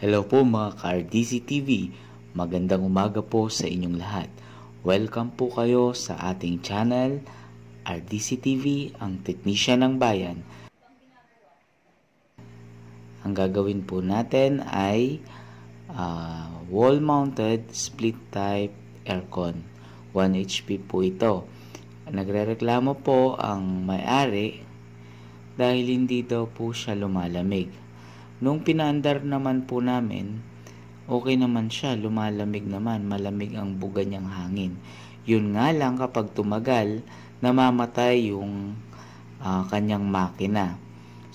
Hello po mga ka-RDC TV. Magandang umaga po sa inyong lahat. Welcome po kayo sa ating channel, RDC TV, ang teknisyan ng bayan. Ang gagawin po natin ay uh, wall-mounted split type aircon. 1 HP po ito. Nagrereklamo po ang may-ari dahil hindi daw po siya lumalamig. Nung pinaandar naman po namin, okay naman siya, lumalamig naman, malamig ang buga niyang hangin. Yun nga lang kapag tumagal, namamatay yung uh, kanyang makina.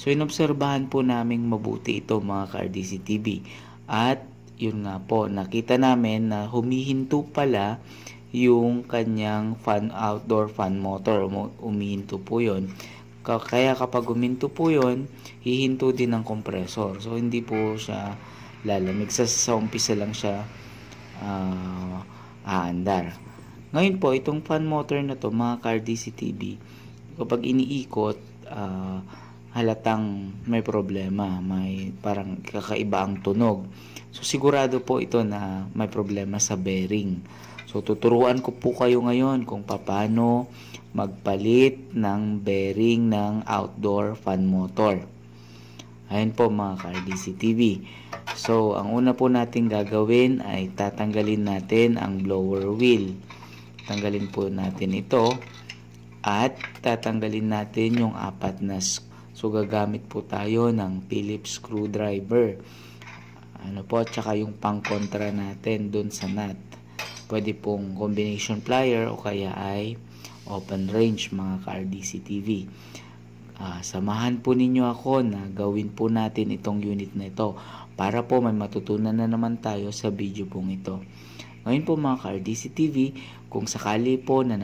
So inobserbahan po namin mabuti ito mga ka-RDC TV. At yun nga po, nakita namin na humihinto pala yung kanyang fan outdoor fan motor. Umihinto po yun. Kaya kapag uminto po yon hihinto din ng compressor. So, hindi po siya lalamig. Sa, sa umpisa lang siya uh, aandar. Ngayon po, itong fan motor na to, mga car DCTV, kapag iniikot, uh, halatang may problema, may parang kakaiba ang tunog. So, sigurado po ito na may problema sa bearing. So, tuturuan ko po kayo ngayon kung paano magpalit ng bearing ng outdoor fan motor. Ayan po mga ka-RDC TV. So, ang una po natin gagawin ay tatanggalin natin ang blower wheel. Tanggalin po natin ito at tatanggalin natin yung apat na So, gagamit po tayo ng Phillips screwdriver. Ano po, tsaka yung pang-kontra natin dun sa nut. Pwede pong combination plier o kaya ay open range mga ka-RDC TV. Uh, samahan po ninyo ako na gawin po natin itong unit na ito para po may matutunan na naman tayo sa video pong ito. Ngayon po mga ka-RDC TV, kung sakali po na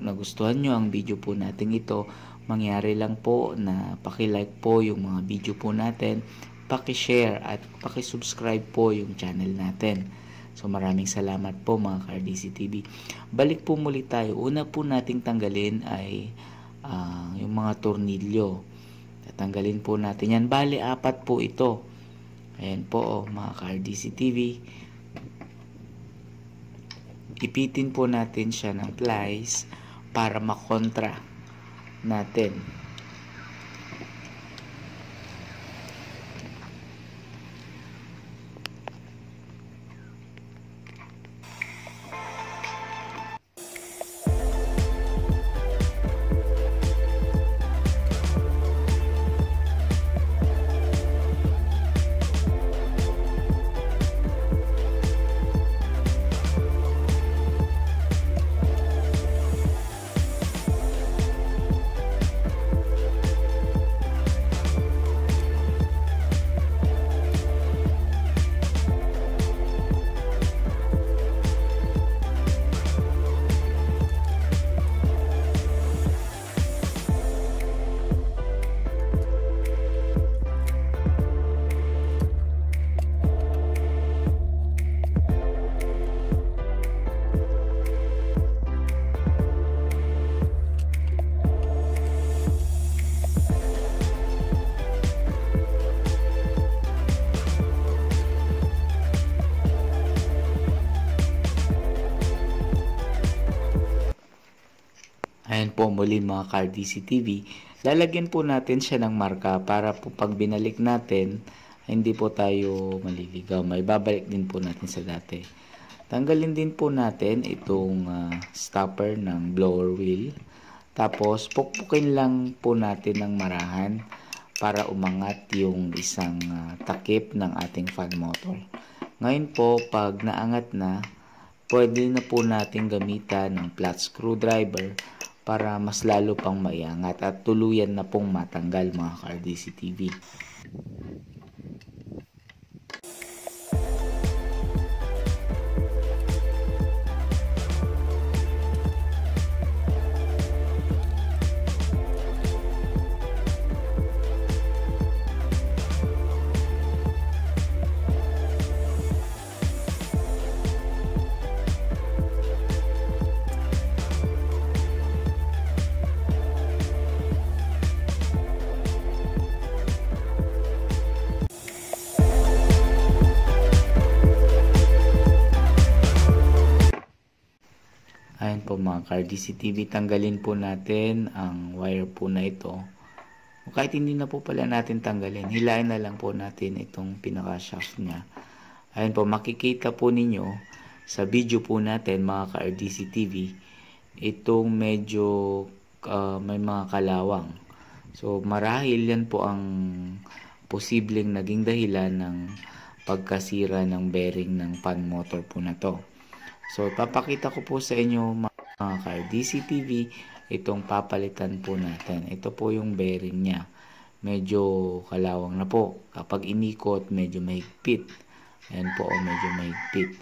nagustuhan nyo ang video po natin ito, mangyari lang po na paki-like po yung mga video po natin, paki-share at paki-subscribe po yung channel natin. So maraming salamat po mga ka-RDC TV. Balik po muli tayo. Una po nating tanggalin ay uh, yung mga tornilyo. Tatanggalin po natin yan. Bali, apat po ito. Ayan po oh, mga ka-RDC TV. Ipitin po natin siya ng plies para makontra natin. Muli mga car DCTV. Lalagyan po natin siya ng marka para po pag binalik natin, hindi po tayo maliligaw. May babalik din po natin sa dati. Tanggalin din po natin itong uh, stopper ng blower wheel. Tapos pukpukin lang po natin ng marahan para umangat yung isang uh, takip ng ating fan motor. Ngayon po, pag naangat na, pwede na po natin gamitan ng flat screwdriver para mas lalo pang maiangat at tuluyan na pong matanggal mga ka-RDC TV. Mga car DCTV, tanggalin po natin ang wire po na ito. O kahit hindi na po pala natin tanggalin, hilain na lang po natin itong pinaka-shaft niya. Ayun po, makikita po ninyo sa video po natin mga car DCTV, itong medyo uh, may mga kalawang. So marahil yan po ang posibleng naging dahilan ng pagkasira ng bearing ng pan motor po na to. So, papakita ko po sa inyo mga car DCTV itong papalitan po natin. Ito po yung bearing niya. Medyo kalawang na po. Kapag inikot, medyo mahigpit. Ayan po, oh, medyo mahigpit.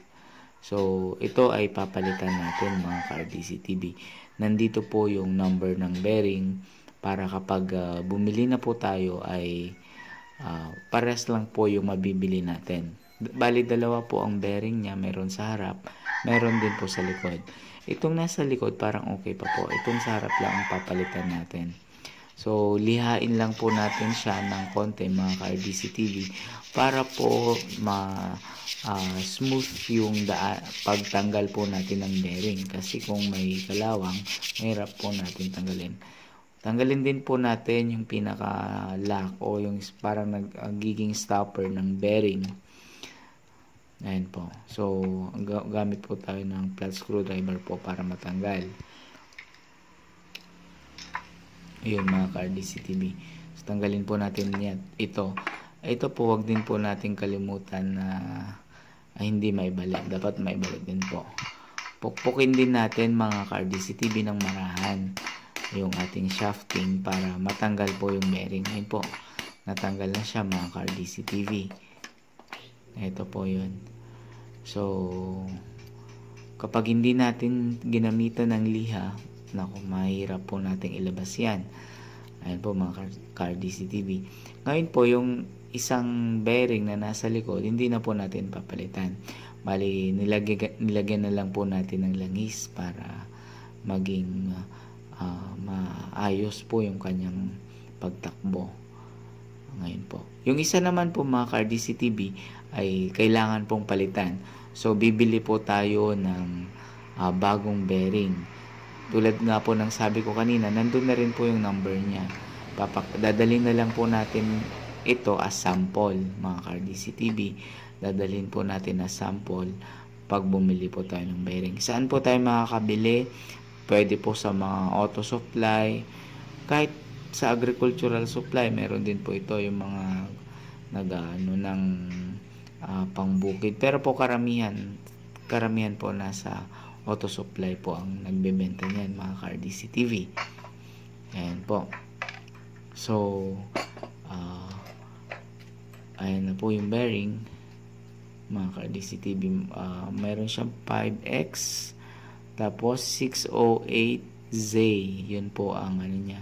So, ito ay papalitan natin mga car DCTV. Nandito po yung number ng bearing para kapag uh, bumili na po tayo ay uh, pares lang po yung mabibili natin. Bali dalawa po ang bearing niya, meron sa harap, meron din po sa likod. Itong nasa likod parang okay pa po. Itong sa harap lang ang papalitan natin. So, lihain lang po natin siya ng konti mga ka-RDC TV para po ma uh, smooth yung pagtanggal po natin ng bearing kasi kung may kalawang, mahirap po natin tanggalin. Tanggalin din po natin yung pinaka lock o yung parang nagiging stopper ng bearing Ayan po. So, gamit po tayo ng flat screwdriver po para matanggal. Ayun mga ka-RDCTV. So, tanggalin po natin yan. Ito. Ito po, wag din po natin kalimutan na ay, hindi maibalik. Dapat maibalik din po. Pukpukin din natin mga ka-RDCTV ng marahan yung ating shafting para matanggal po yung bearing. Ayun po. Natanggal na siya mga ka-RDCTV. Ito po yun. So, kapag hindi natin ginamitan ng liha, naku, mahirap po nating ilabas yan. Ayan po mga car, car DCTV. Ngayon po, yung isang bearing na nasa likod, hindi na po natin papalitan. Bali, nilagyan, nilagyan na lang po natin ng langis para maging uh, maayos po yung kanyang pagtakbo. Ngayon po. Yung isa naman po mga car DCTV ay kailangan pong palitan. So, bibili po tayo ng uh, bagong bearing. Tulad nga po ng sabi ko kanina, nandun na rin po yung number niya. Papak dadalhin na lang po natin ito as sample, mga car DCTV. Dadalhin po natin as sample pag bumili po tayo ng bearing. Saan po tayo makakabili? Pwede po sa mga auto supply. Kahit sa agricultural supply, meron din po ito yung mga nag ano, ng uh, pangbukid. Pero po karamihan, karamihan po nasa auto supply po ang nagbebenta niyan mga car DCTV. Ayan po. So, uh, ayan na po yung bearing mga car DCTV. Uh, ah, mayroon siyang 5X tapos 608Z. Yun po ang ano niya.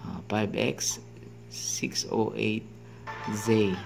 Uh, 5X 608Z.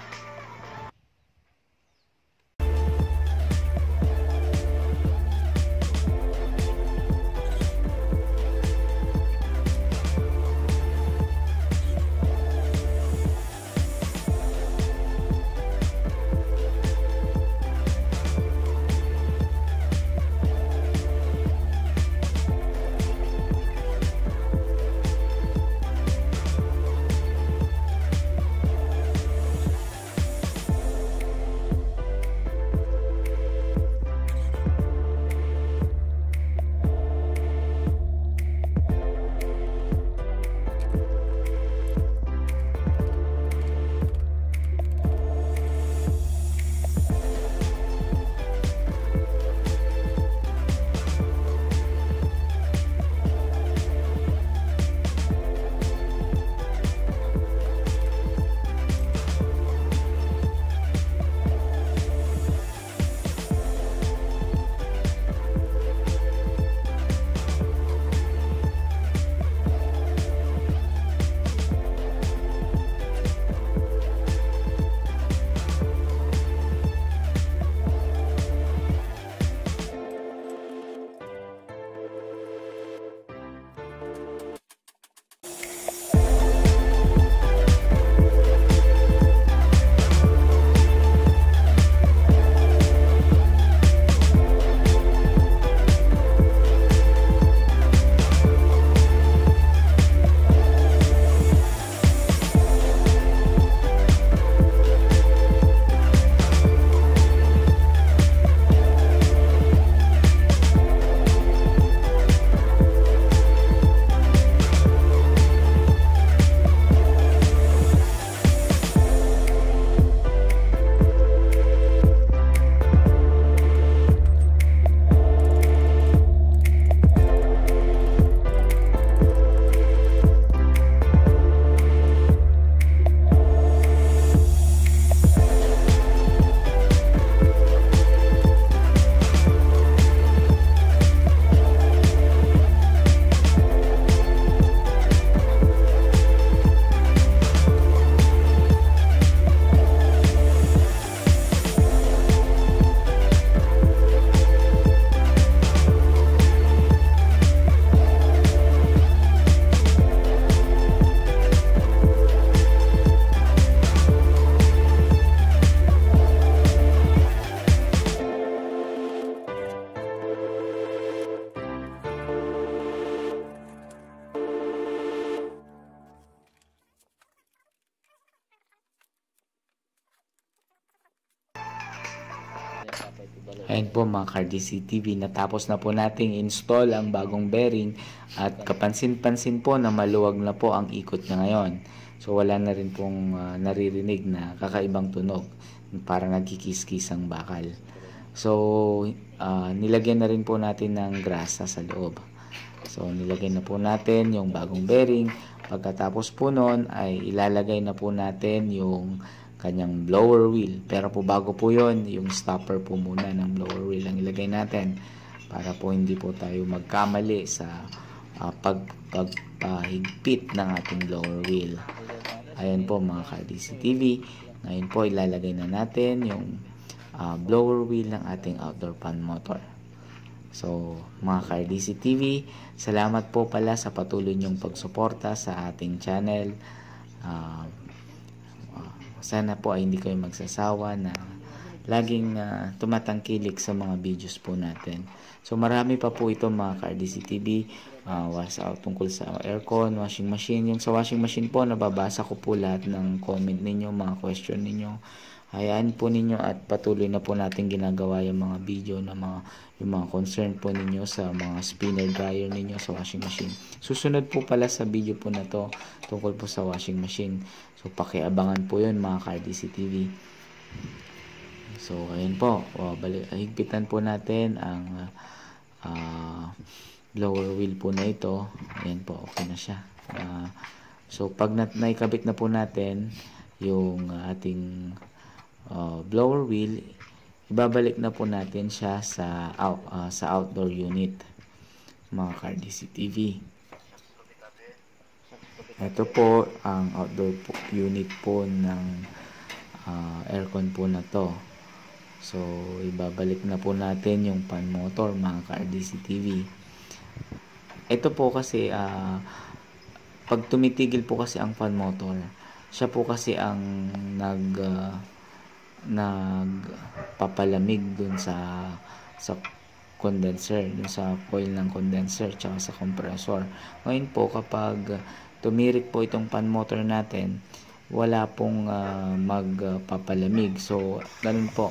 Ayan po mga Cardisi TV, natapos na po nating install ang bagong bearing at kapansin-pansin po na maluwag na po ang ikot niya ngayon. So wala na rin pong uh, naririnig na kakaibang tunog, para nagkikis-kis ang bakal. So uh, nilagyan na rin po natin ng grasa sa loob. So nilagay na po natin yung bagong bearing. Pagkatapos po nun ay ilalagay na po natin yung kanyang blower wheel. Pero po bago po yon yung stopper po muna ng blower wheel ang ilagay natin para po hindi po tayo magkamali sa uh, pag, pagpahigpit ng ating blower wheel. Ayan po mga ka-DC TV. Ngayon po ilalagay na natin yung uh, blower wheel ng ating outdoor fan motor. So, mga ka-RDC TV, salamat po pala sa patuloy niyong pagsuporta sa ating channel. Uh, sana po ay hindi kayo magsasawa na laging uh, tumatangkilik sa mga videos po natin. So marami pa po ito mga ka-RDC TV uh, was out tungkol sa aircon, washing machine. Yung sa washing machine po, nababasa ko po lahat ng comment ninyo, mga question ninyo. Hayaan po ninyo at patuloy na po natin ginagawa yung mga video na mga yung mga concern po ninyo sa mga spinner dryer ninyo sa washing machine. Susunod po pala sa video po na to tungkol po sa washing machine. So pakiabangan po 'yun mga ka-RDC TV. So ayun po, oh, balik higpitan po natin ang uh, blower wheel po na ito. Ayan po, okay na siya. Uh, so pag na naikabit na po natin yung ating uh, blower wheel, ibabalik na po natin siya sa uh, sa outdoor unit mga car-DC TV. Ito po ang outdoor unit po ng uh, aircon po na to. So, ibabalik na po natin yung fan motor mga ka-RDC TV. Ito po kasi uh, pag tumitigil po kasi ang fan motor, siya po kasi ang nag uh, nagpapalamig dun sa sa condenser, dun sa coil ng condenser tsaka sa compressor. Ngayon po kapag tumirik po itong fan motor natin, wala pong uh, magpapalamig. So, ganun po.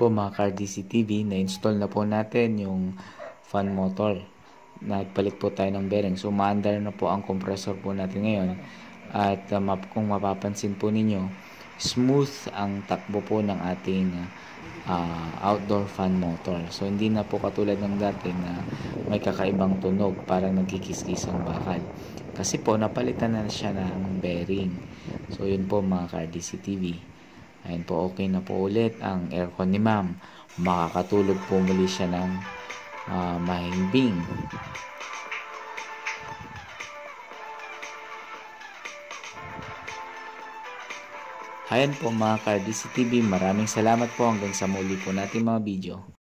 Po mga car-DC TV, na-install na po natin yung fan motor. Nagpalit po tayo ng bearing. So, maandar na po ang compressor po natin ngayon. At uh, map kung mapapansin po ninyo, smooth ang takbo po ng ating uh, outdoor fan motor. So, hindi na po katulad ng dati na may kakaibang tunog, parang nagkikis-kis ang bakal. Kasi po, napalitan na siya ng bearing. So, yun po mga car-DC TV. Ayun po, okay na po ulit ang aircon ni ma'am. Makakatulog po muli siya ng uh, mahimbing. Ayan po mga ka-DCTV, maraming salamat po hanggang sa muli po natin mga video.